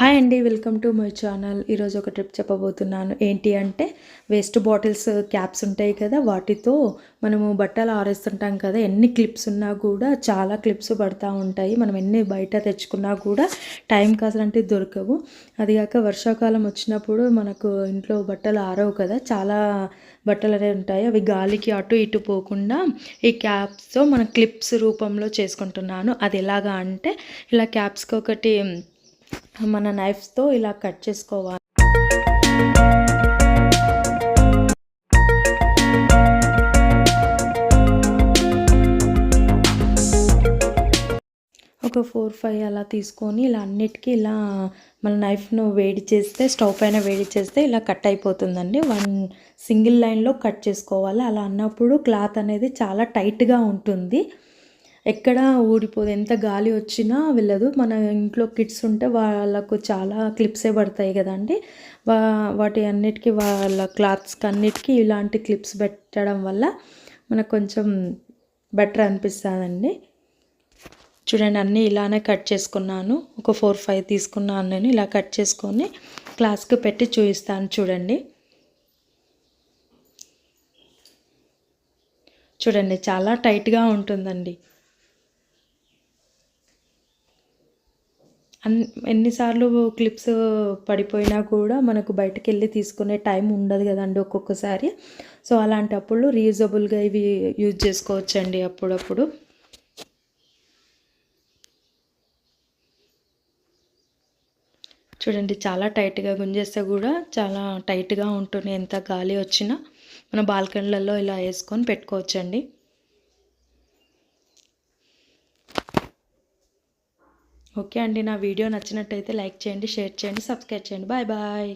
Hi అండి welcome to my channel. ఈరోజు ఒక ట్రిప్ చెప్పబోతున్నాను. ఏంటి అంటే వేస్ట్ బాటిల్స్ క్యాప్స్ ఉంటాయి కదా వాటితో మనము బట్టలు ఆరేస్తుంటాం కదా ఎన్ని క్లిప్స్ ఉన్నా కూడా చాలా క్లిప్స్ పడతా ఉంటాయి. మనం ఎన్ని బయట తెచ్చుకున్నా కూడా టైం కాసలంటే దొరకవు. అది కాక వర్షాకాలం వచ్చినప్పుడు మనకు ఇంట్లో బట్టలు ఆరవు కదా చాలా బట్టలు అనేవి ఉంటాయి. అవి గాలికి అటు ఇటు పోకుండా ఈ క్యాప్స్తో మన క్లిప్స్ రూపంలో చేసుకుంటున్నాను. అది ఎలాగా అంటే ఇలా క్యాప్స్కి ఒకటి మన నైఫ్స్తో ఇలా కట్ చేసుకోవాలి. ఒక ఫోర్ ఫైవ్ అలా తీసుకొని ఇలా అన్నిటికీ ఇలా మన నైఫ్ను వేడి చేస్తే స్టవ్ పైన వేడి చేస్తే ఇలా కట్ అయిపోతుందండి. వన్ సింగిల్ లైన్లో కట్ చేసుకోవాలి. అలా అన్నప్పుడు క్లాత్ అనేది చాలా టైట్గా ఉంటుంది. ఎక్కడ ఊడిపోదు. ఎంత గాలి వచ్చినా వెళ్ళదు. మన ఇంట్లో కిడ్స్ ఉంటే వాళ్ళకు చాలా క్లిప్సే పడతాయి కదండి వా వాటి అన్నిటికీ వాళ్ళ క్లాత్స్కి అన్నిటికీ ఇలాంటి క్లిప్స్ పెట్టడం వల్ల మనకు కొంచెం బెటర్ అనిపిస్తుందండి. చూడండి అన్నీ ఇలానే కట్ చేసుకున్నాను. ఒక ఫోర్ ఫైవ్ తీసుకున్నాను నేను. ఇలా కట్ చేసుకొని క్లాస్కి పెట్టి చూపిస్తాను చూడండి. చూడండి చాలా టైట్గా ఉంటుందండి. అన్ ఎన్నిసార్లు క్లిప్స్ పడిపోయినా కూడా మనకు బయటకు వెళ్ళి తీసుకునే టైం ఉండదు కదండి ఒక్కొక్కసారి. సో అలాంటప్పుడు రీయూజబుల్గా ఇవి యూజ్ చేసుకోవచ్చండి అప్పుడప్పుడు. చూడండి చాలా టైట్గా గుంజేస్తే కూడా చాలా టైట్గా ఉంటుంది ఎంత గాలి వచ్చినా మన బాల్కనీలలో ఇలా వేసుకొని పెట్టుకోవచ్చండి. ఓకే అండి. నా వీడియో నచ్చినట్టయితే లైక్ చేయండి షేర్ చేయండి సబ్స్క్రైబ్ చేయండి. Bye bye.